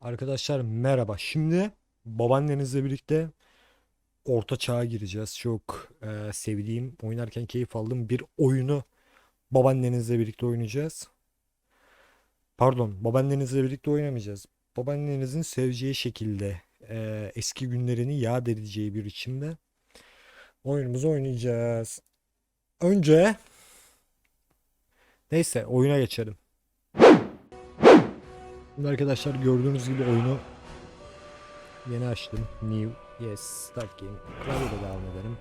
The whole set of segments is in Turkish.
Arkadaşlar merhaba. Şimdi babaannenizle birlikte orta çağa gireceğiz. Çok e, sevdiğim, oynarken keyif aldığım bir oyunu babaannenizle birlikte oynayacağız. Pardon, babaannenizle birlikte oynamayacağız. Babaannenizin seveceği şekilde e, eski günlerini yad edeceği bir biçimde oyunumuzu oynayacağız. Önce neyse oyuna geçelim. Şimdi arkadaşlar gördüğünüz gibi oyunu yeni açtım. New. Yes. Start game. Klavyeyle devam edelim.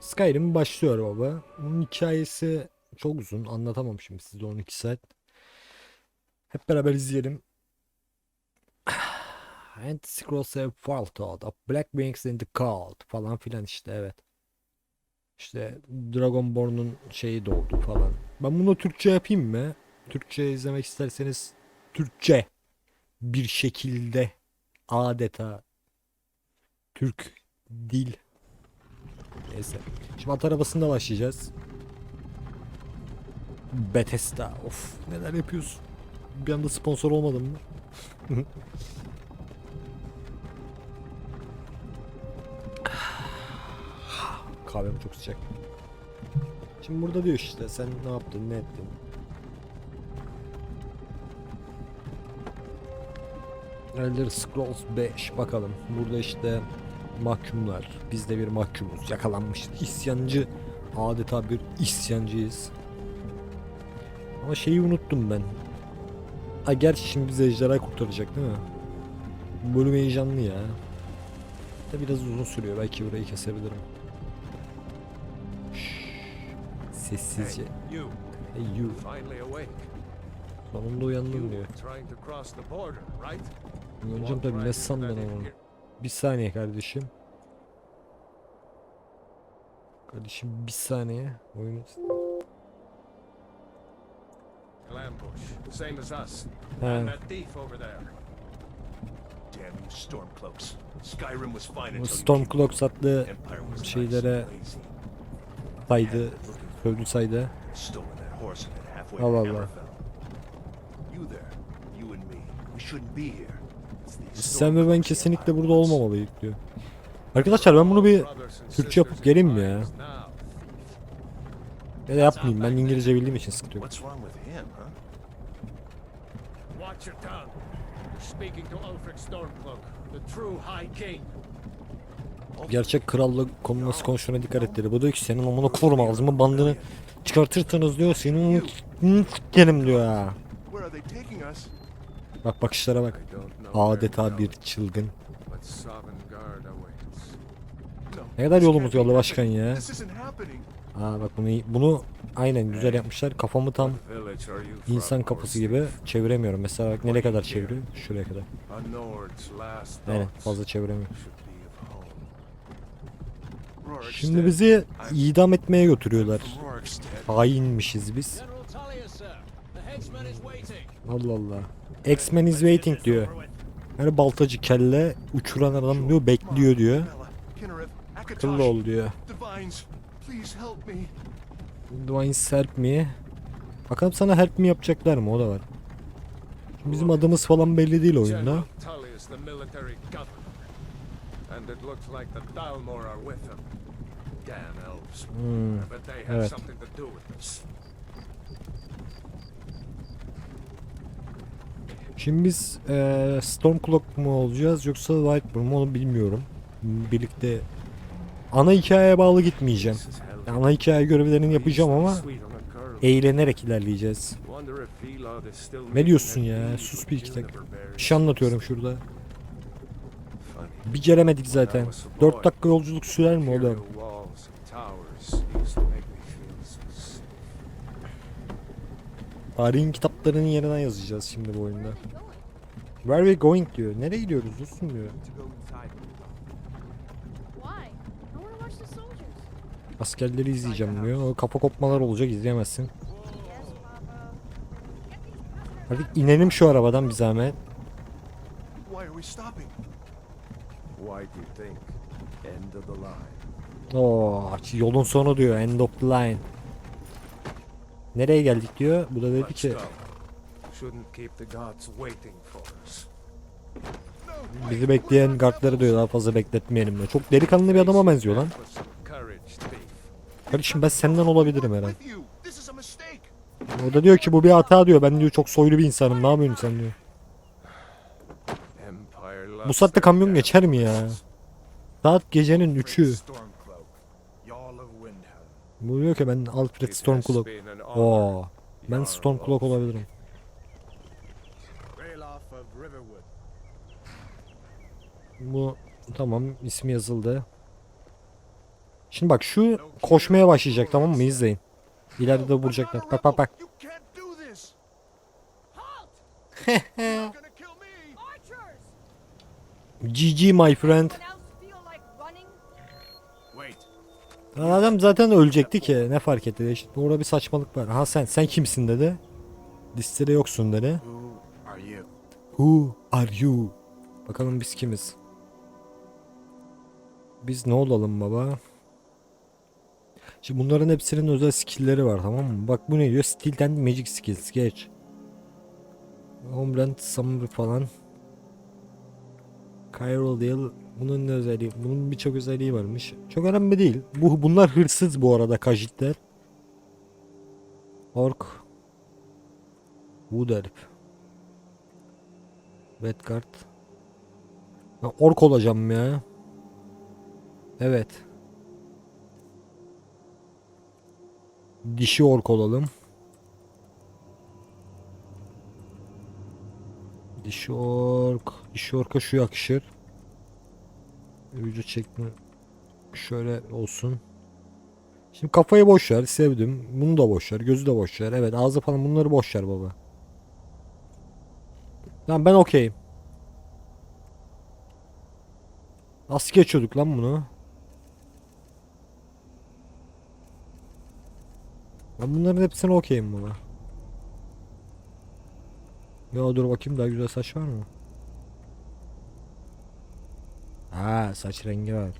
Skyrim başlıyor baba. Bunun hikayesi çok uzun. Anlatamam şimdi size 12 saat. Hep beraber izleyelim. And Scrolls have of Black Wings in the Cold falan filan işte evet. İşte Dragonborn'un şeyi doğdu falan. Ben bunu Türkçe yapayım mı? Türkçe izlemek isterseniz Türkçe bir şekilde adeta Türk dil. Neyse. Şimdi at arabasında başlayacağız. Bethesda. Of neler yapıyorsun? Bir anda sponsor olmadım mı? Kahvem çok sıcak. Şimdi burada diyor işte sen ne yaptın ne ettin? Elder Scrolls 5 bakalım. Burada işte mahkumlar. Biz de bir mahkumuz. Yakalanmış. İsyancı. Adeta bir isyancıyız. Ama şeyi unuttum ben. Ha gerçi şimdi bizi ejderha kurtaracak değil mi? Bu bölüm heyecanlı ya. Da biraz uzun sürüyor. Belki burayı kesebilirim. Şşş. Sessizce. Hey, you, Hey you. Sonunda uyandım diyor. Uyanacağım tabii ne sandın ama. Bir saniye kardeşim. Kardeşim bir saniye. Oyun... Ambush, same as us. And that thief over there. Damn you Stormcloaks. Skyrim was fine Bu Stormcloaks adlı şeylere saydı, sövdü saydı. Allah Allah. You there, you and me, we shouldn't be here. Sen ve ben kesinlikle burada wants. olmamalıyız diyor. Arkadaşlar ben bunu bir Türkçe yapıp geleyim mi ya? ya da yapmayayım. Ben İngilizce bildiğim için sıkıntı yok. Gerçek kralla konu nasıl konuştuğuna dikkat et dedi. Bu diyor ki senin amına korum ağzıma bandını çıkartırsanız diyor senin sikerim diyor ha. Bak bakışlara bak. Adeta bir çılgın. Ne kadar yolumuz yolda başkan ya. Aa bak bunu bunu aynen güzel yapmışlar. Kafamı tam insan kafası gibi çeviremiyorum. Mesela bak nereye kadar çeviriyor? Şuraya kadar. Aynen fazla çeviremiyorum. Şimdi bizi idam etmeye götürüyorlar. Hainmişiz biz. Allah Allah. X-Men is waiting diyor. Yani baltacı kelle uçuran adam diyor bekliyor diyor. Akıllı ol diyor. Divines, help me. Bakalım sana help me yapacaklar mı o da var. Şimdi bizim adımız falan belli değil oyunda. General Tullius, the military governor. And it looks like the Dalmor are with him. Damn elves. Hmm. But they have Evet. something to do with this. Şimdi biz eee Stormcloak mu olacağız yoksa Whiteburn mu onu bilmiyorum. Birlikte ana hikayeye bağlı gitmeyeceğim. Ana hikaye görevlerini yapacağım ama eğlenerek ilerleyeceğiz. Ne diyorsun ya? Sus bir iki dakika. Bir şey anlatıyorum şurada. Bir gelemedik zaten. 4 dakika yolculuk sürer mi oğlum? Imperial walls kitaplarının yerine yazacağız şimdi bu oyunda. Where we going diyor. Nereye gidiyoruz dostum diyor. Askerleri izleyeceğim diyor. O kafa kopmalar olacak izleyemezsin. Hadi inelim şu arabadan bir zahmet. Oo, yolun sonu diyor. End of the line. Nereye geldik diyor. Bu da dedi ki. Shouldn't keep the gods waiting for us. Bizi bekleyen guardları diyor daha fazla bekletmeyelim diyor. Çok delikanlı bir adama benziyor lan. Kardeşim ben senden olabilirim herhalde. O da diyor ki bu bir hata diyor. Ben diyor çok soylu bir insanım. Ne yapıyorsun sen diyor. Empire Bu saatte kamyon geçer mi ya? Saat gecenin 3'ü. Stormcloak. Jarl of Windhelm. Bu diyor ki ben Alfred Stormcloak. Oo. Ben Stormcloak olabilirim. Ralof of Riverwood. Bu tamam ismi yazıldı. Şimdi bak şu koşmaya başlayacak tamam mı? İzleyin. İleride de vuracaklar. Bak bak bak. GG my friend. Lan adam zaten ölecekti ki. Ne fark etti? İşte orada bir saçmalık var. Ha sen sen kimsin dedi. Listede yoksun dedi. Who are you? Bakalım biz kimiz? Biz ne olalım baba? Şimdi bunların hepsinin özel skill'leri var tamam mı? Bak bu ne diyor? Steel Magic Skills. Geç. Homeland Summer falan. Chiral Deal. Bunun ne özelliği? Bunun birçok özelliği varmış. Çok önemli değil. Bu bunlar hırsız bu arada kajitler. Ork. Wood Elf. Redguard. Ben ork olacağım ya. Evet. Dişi ork olalım. Dişi ork. Dişi orka şu yakışır. Vücut çekme. Şöyle olsun. Şimdi kafayı boş. Sevdim. Bunu da boş. Gözü de boş. Evet ağzı falan bunları boş baba. Tamam ben okeyim. Nasıl geçiyorduk lan bunu? Ben bunların hepsine okeyim baba. Ya dur bakayım daha güzel saç var mı? Ha saç rengi var.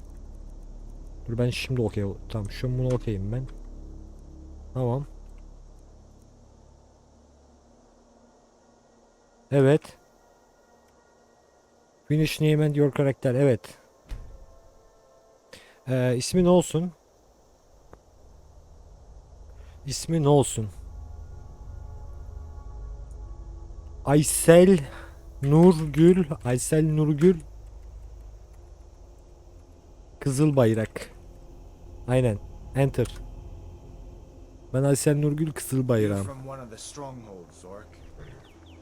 Dur ben şimdi okey. Tamam şu bunu okeyim ben. Tamam. Evet. Finish name and your character. Evet. Ee, ismi ne olsun? İsmi ne olsun? Aysel Nurgül. Aysel Nurgül. Kızıl bayrak. Aynen. Enter. Ben Aysel Nurgül Kızıl You're bayrağım. from one of the strongholds, Zork.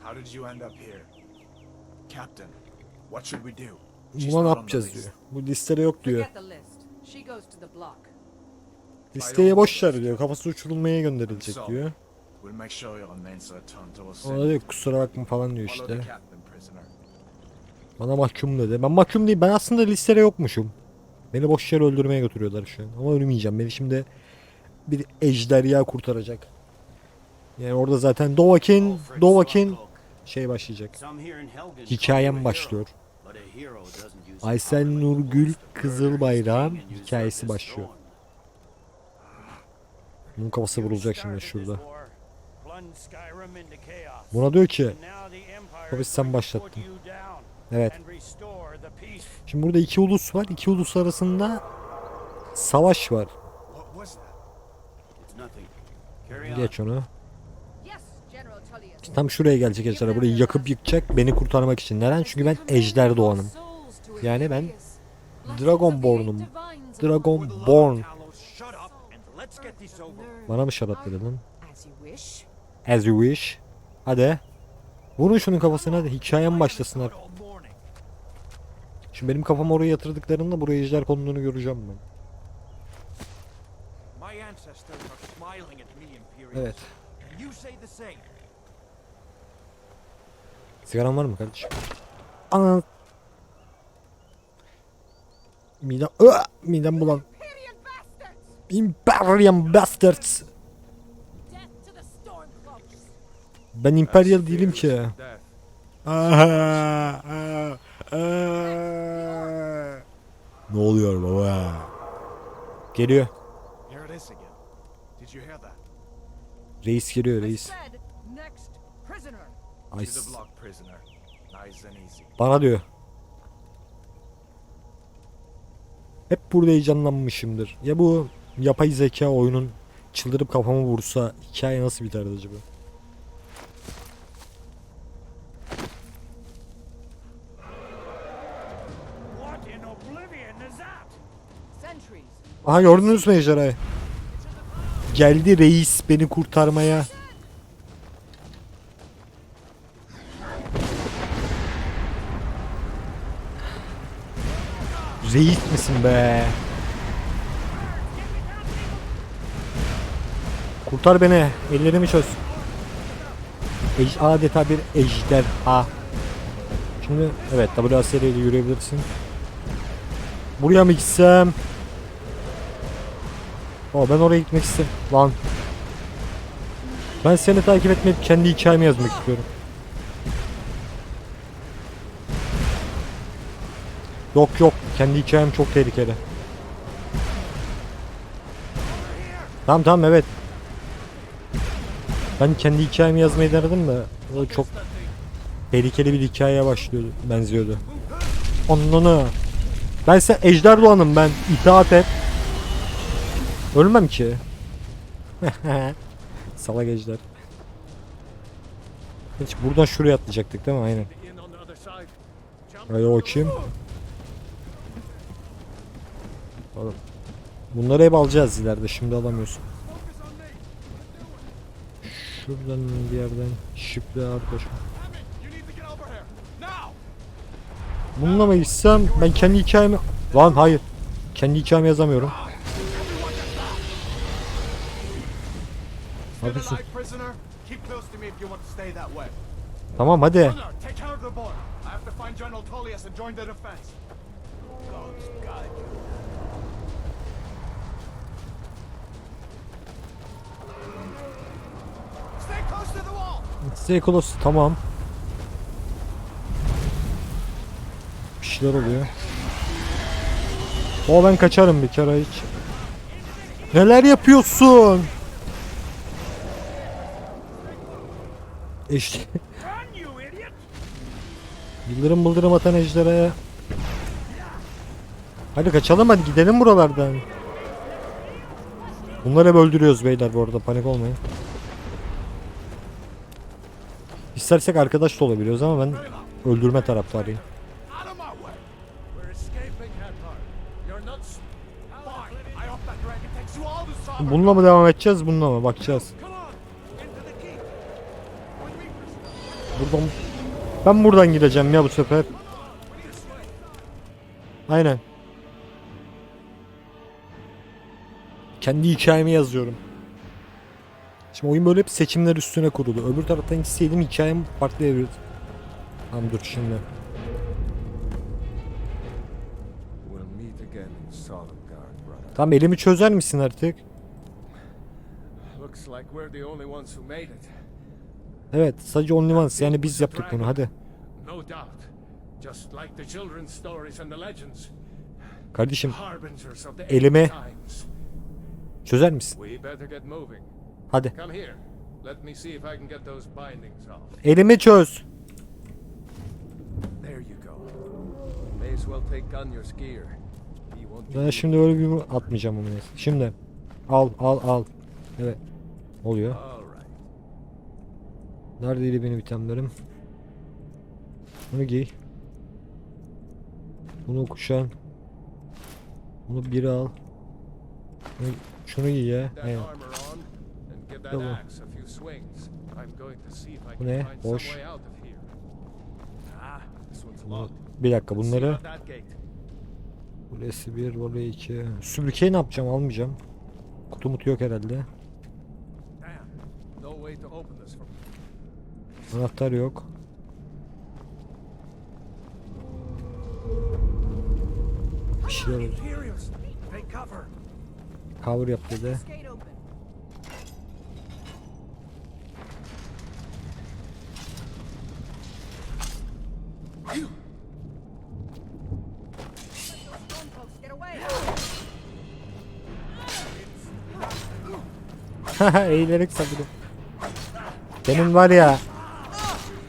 How did you end up here? Captain, what should we do? She's Buna ne yapacağız diyor. Bu listede yok diyor. She goes to the block. Listeye boş ver diyor. Kafası uçurulmaya gönderilecek diyor. Ona diyor kusura bakma falan diyor işte. Bana mahkum dedi. Ben mahkum değil. Ben aslında listede yokmuşum. Beni boş yere öldürmeye götürüyorlar şu an. Ama ölmeyeceğim. Beni şimdi bir ejderha kurtaracak. Yani orada zaten Dovahkiin, Dovahkiin şey başlayacak. Hikayem başlıyor. Aysel Nurgül Kızıl Bayrağın hikayesi başlıyor. Bunun kafası vurulacak şimdi şurada. Buna diyor ki Tabii sen başlattın. Evet. Şimdi burada iki ulus var. İki ulus arasında savaş var. Geç onu. Tam şuraya gelecek ejderha. Burayı yakıp yıkacak beni kurtarmak için. Neden? Çünkü ben ejder doğanım. Yani ben Dragonborn'um. Dragonborn. Bana mı şarap dedi lan? As you wish. As you wish. Hadi. Vurun şunun kafasına hadi. Hikayem başlasın artık. Şimdi benim kafamı oraya yatırdıklarında buraya ejder konduğunu göreceğim ben. Evet. Sigaran var mı kardeşim? Ana. Midem, Iı! midem bulan. Imperial bastards! Ben Imperial değilim ki. Ne oluyor baba? Geliyor. Reis geliyor reis. Bana diyor. Hep burada heyecanlanmışımdır. Ya bu yapay zeka oyunun çıldırıp kafamı vursa hikaye nasıl biterdi acaba? Aha gördünüz mü ejderhayı? Geldi reis beni kurtarmaya. Reis misin be? Kurtar beni. Ellerimi çöz. Ej adeta bir ejderha. Şimdi evet WASD ile yürüyebilirsin. Buraya mı gitsem? Aa ben oraya gitmek istedim. Lan. Ben seni takip etmeyip kendi hikayemi yazmak istiyorum. Yok yok. Kendi hikayem çok tehlikeli. Tamam tamam evet. Ben kendi hikayemi yazmayı denedim de o çok tehlikeli bir hikayeye başlıyordu, benziyordu. Onunu. Ben sen Ejder Doğan'ım ben. İtaat et. Ölmem ki. Salak ejder. Hiç buradan şuraya atlayacaktık değil mi? Aynen. Hadi bakayım. Oğlum. Bunları hep alacağız ileride. Şimdi alamıyorsun. Şuradan bir yerden here. Now! Bununla mı gitsem ben kendi hikayemi... Lan hayır. Kendi hikayemi yazamıyorum. Haklısın. alive, prisoner? Keep close to me if you want to stay that way. Tamam hadi. Runner, take care of the boy. I have to find General Tullius and join the defense. God's guide you. Stay close tamam. Bir şeyler oluyor. O ben kaçarım bir kere hiç. Neler yapıyorsun? İşte yıldırım bıldırım atan ejderhaya. Hadi kaçalım hadi gidelim buralardan. Bunları hep öldürüyoruz beyler bu arada panik olmayın. İstersek arkadaş da olabiliyoruz ama ben öldürme taraftarıyım. Bununla mı devam edeceğiz bununla mı bakacağız. Buradan ben buradan gideceğim ya bu sefer. Aynen. Kendi hikayemi yazıyorum. Şimdi oyun böyle hep seçimler üstüne kurulu. Öbür taraftan gitseydim hikayem farklı evrildi. Tamam dur şimdi. Tamam elimi çözer misin artık? Evet sadece only ones yani biz yaptık bunu hadi. Kardeşim times. çözer misin? Hadi. Come here. Let me see if I can get those bindings off. Elimi çöz. There you go. May as well take Gunyor's gear. He won't Ben be şimdi böyle bir atmayacağım onu neyse. Şimdi al al al. Evet. Oluyor. Neredeydi benim itemlerim? Bunu giy. Bunu kuşan. Bunu biri al. Bunu- Şunu giy ya. That Aynen. armor on and give that Tamam. axe a few swings. I'm going to see if I Bu ne? Boş. Ah, Bunu-. Bir dakika bunları. Burası bir, buraya iki. Süpürgeyi ne yapacağım? Almayacağım. Kutu mutu yok herhalde. Anahtar yok. Bir şeyler! Cover yap dedi. Eğilerek saldırıyor. Senin var ya.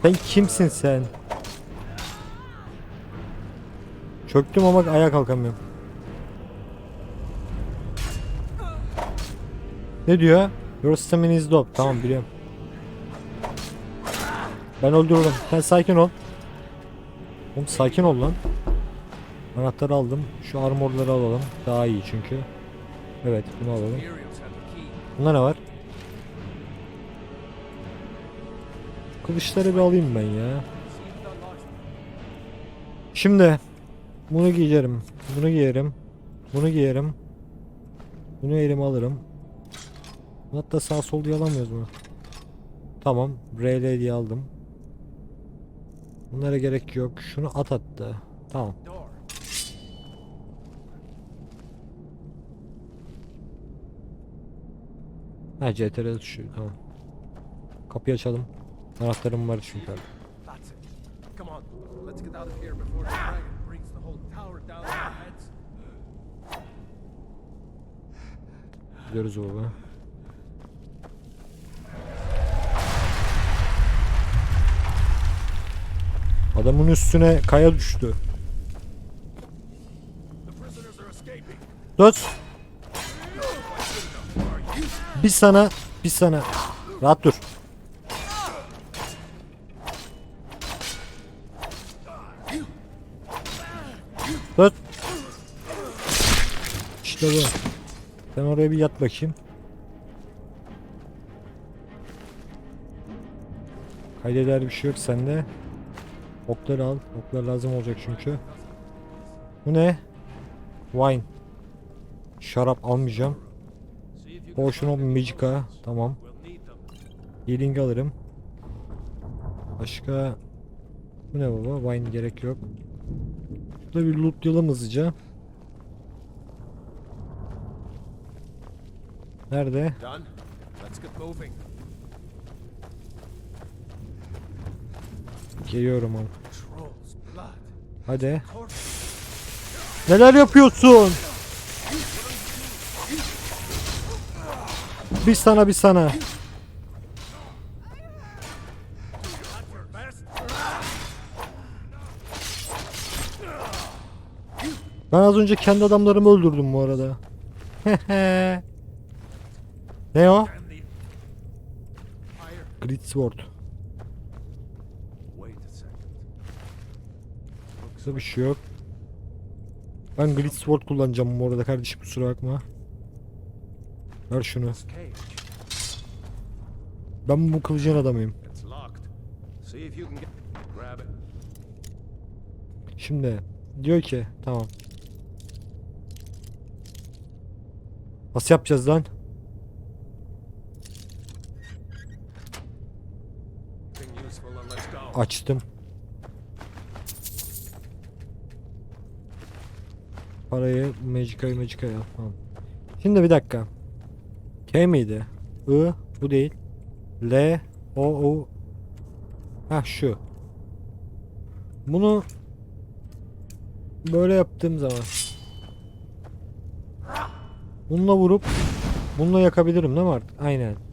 Sen kimsin sen? Çöktüm ama ayağa kalkamıyorum. Ne diyor? Your stamina is low. Tamam biliyorum. Ben öldürürüm. Sen sakin ol. Oğlum sakin ol lan. Anahtarı aldım. Şu armorları alalım. Daha iyi çünkü. Evet bunu alalım. Bunda ne var? Kılıçları bir alayım ben ya. Şimdi bunu giyerim. Bunu giyerim. Bunu giyerim. Bunu elime alırım. Hatta sağ sol diye alamıyoruz mu? Tamam. RL diye aldım. Bunlara gerek yok. Şunu at attı. Tamam. Ha CTRL düşüyor. Tamam. Kapıyı açalım. Anahtarım var çünkü. abi. Gidiyoruz baba. Adamın üstüne kaya düştü. Dur. Bir sana, bir sana. Rahat. Dur. İşte bu. Sen oraya bir yat bakayım. Kaydeder bir şey yok sende. Okları al. Oklar lazım olacak çünkü. Bu ne? Wine. Şarap almayacağım. Potion of Magica. Tamam. Healing alırım. Başka bu ne baba? Wine gerek yok. Burada bir lootlayalım hızlıca. Nerede? Geliyorum blood, Hadi. Neler yapıyorsun? Bir sana bir sana. Ben az önce kendi adamlarımı öldürdüm bu arada. ne o? Grid Sword. Wait a second. Burada bir şey yok. Ben Grid Sword kullanacağım bu arada kardeşim kusura bakma. Ver şunu. Ben bu kılıcın adamıyım. Şimdi diyor ki tamam. Nasıl yapacağız lan? Açtım. Parayı Magica'yı al. Tamam. Şimdi bir dakika. K miydi? I bu değil. L O O Ha şu. Bunu böyle yaptığım zaman bununla vurup bununla yakabilirim değil mi artık? Aynen.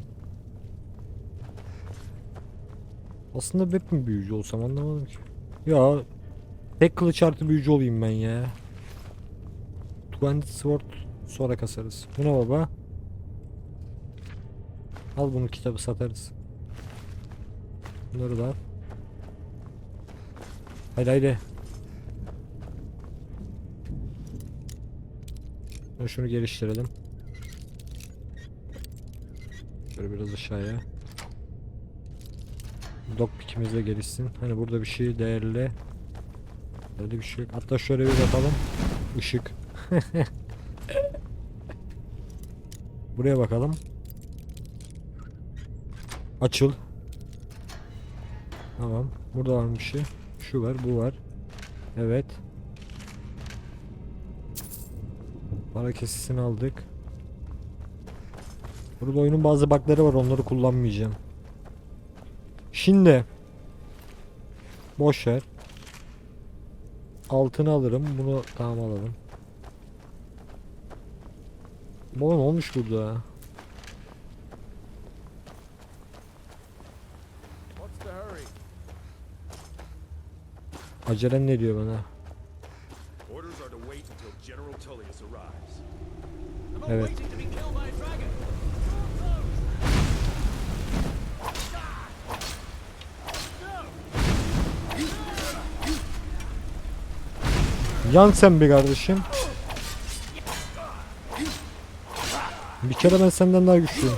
Aslında hep mi büyücü olsam anlamadım ki. Ya tek kılıç artı büyücü olayım ben ya. Twenty sword sonra kasarız. Bu ne baba? Al bunu kitabı satarız. Bunları da al. Haydi haydi. Şunu geliştirelim. Şöyle biraz aşağıya. Lockpick'imiz de gelişsin. Hani burada bir şey değerli. Öyle bir şey yok. Hatta şöyle bir bakalım. Işık. Buraya bakalım. Açıl. Tamam. Burada var bir şey? Şu var, bu var. Evet. Para kesesini aldık. Burada oyunun bazı bug'ları var. Onları kullanmayacağım. Şimdi boş ver. Altını alırım. Bunu tamam alalım. Baba ne olmuş burada? What's the hurry? Acelen ne diyor bana? Orders Yan sen bir kardeşim. Bir kere ben senden daha güçlüyüm.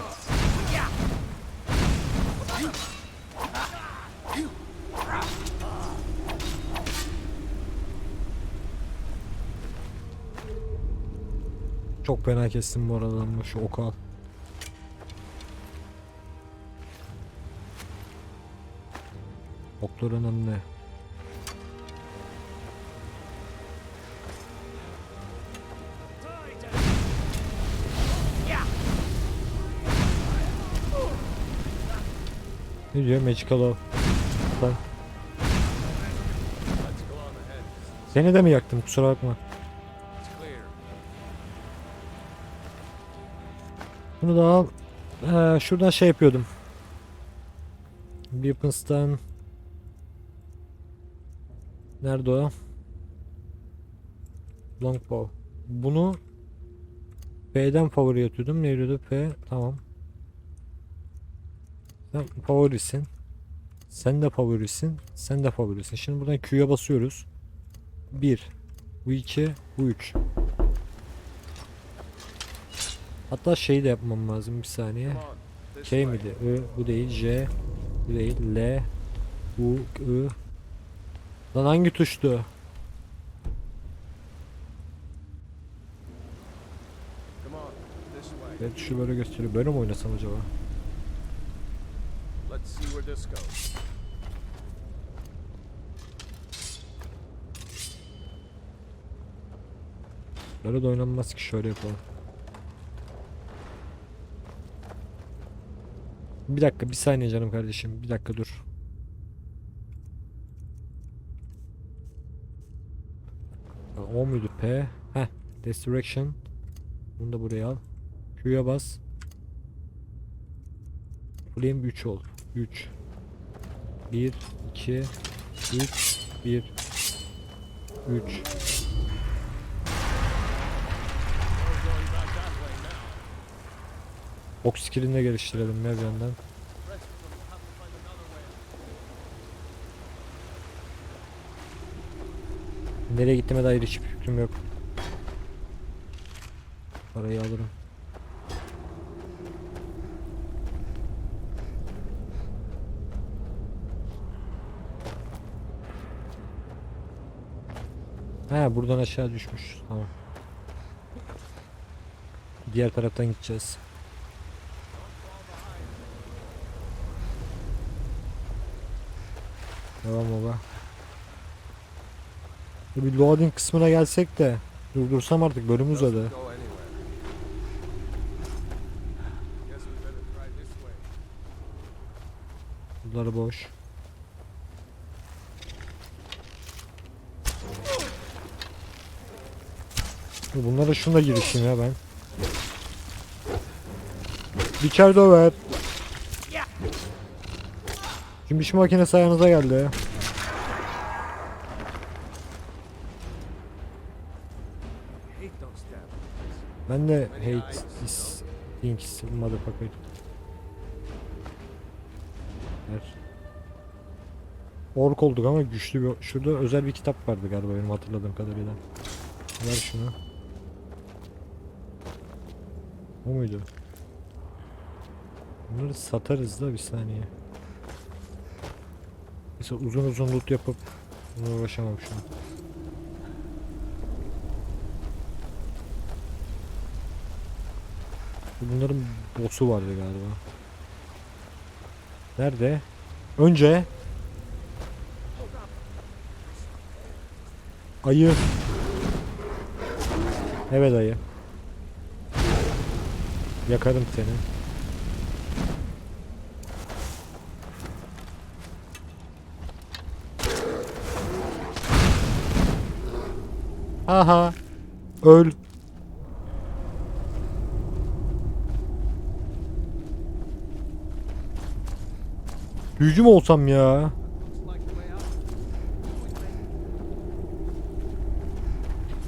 Çok fena kestim bu arada şu oku al. Oklar önemli. Ne diyor Magical ahead. Seni de mi yaktım kusura bakma. Bunu da al. Ee, şuradan şey yapıyordum. Weapons'tan Nerede o? Longbow. Bunu P'den favori atıyordum. Ne diyordu? P. Tamam. Sen favorisin. Sen de favorisin. Sen de favorisin. Şimdi buradan Q'ya basıyoruz. 1 Bu 2 Bu 3 Hatta şeyi de yapmam lazım bir saniye. K miydi? Ö, bu değil. J, bu değil. L, U, I. Lan hangi tuştu? Ben tuşu böyle gösteriyor. Böyle mi oynasam acaba? See where this goes. Böyle de oynanmaz ki şöyle yapalım. Bir dakika bir saniye canım kardeşim. Bir dakika dur. O muydu P? Heh. Destruction. Bunu da buraya al. Q'ya bas. Flame 3 ol. 3 1 2 3 1 3 We're going back that way now. Ok skillini de geliştirelim ya bir yandan. Nereye gittiğime dair hiçbir fikrim yok. Parayı alırım. Buradan aşağı düşmüş. Tamam. Diğer taraftan gideceğiz. Devam baba. Bir loading kısmına gelsek de durdursam artık bölüm uzadı. Doesn't go anywhere. Guess we better try this way. Bunları boş. Bunlara şuna girişeyim ya ben. Diker döver. İş makinesi ayağınıza geldi. Ben de hate this things motherfucker. Ver. Ork olduk ama güçlü bir... Şurada özel bir kitap vardı galiba benim hatırladığım kadarıyla. Ver şunu. O muydu? Bunları satarız da bir saniye. Mesela uzun uzun loot yapıp buna uğraşamam şu an. Bunların boss'u vardı galiba. Nerede? Önce Ayı. Evet ayı. Yakarım seni. Aha. Öl. Büyücü mü olsam ya?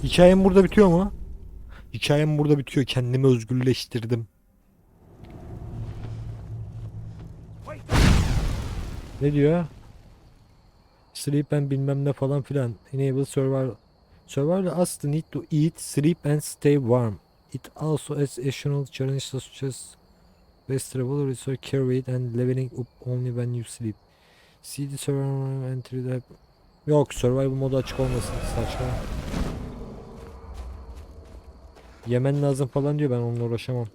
Hikayem burada bitiyor mu? Hikayem burada bitiyor. Kendimi özgürleştirdim. Ne diyor? Sleep and bilmem ne falan filan. Enable survival. Survival us the need to eat, sleep and stay warm. It also has additional challenges such as best travel, resource carried and leveling up only when you sleep. See the survival entry. Yok survival modu açık olmasın saçma. Yemen lazım falan diyor ben onunla uğraşamam.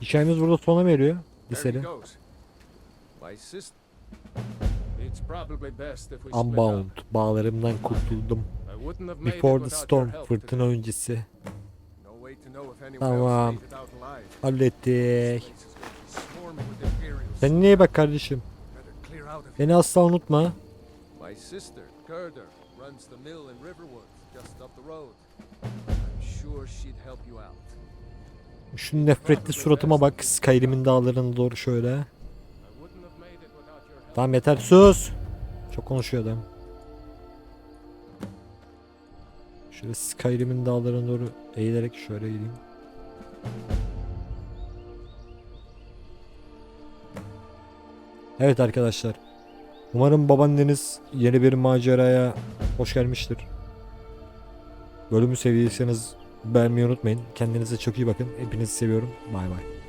Hikayemiz burada sona mı eriyor? There Liseli. Unbound. Bağlarımdan kurtuldum. Before the storm. Fırtına öncesi. Tamam. Hallettik. Sen neye bak kardeşim? Beni asla unutma. My sister, Gerda, runs the mill in Riverwood, just up the road. Şu nefretli suratıma bak. Skyrim'in dağlarına doğru şöyle. Tamam yeter sus. Çok konuşuyor adam. Şöyle Skyrim'in dağlarına doğru eğilerek şöyle gideyim. Evet arkadaşlar. Umarım babaanneniz yeni bir maceraya hoş gelmiştir. Bölümü sevdiyseniz beğenmeyi unutmayın. Kendinize çok iyi bakın. Hepinizi seviyorum. Bay bay.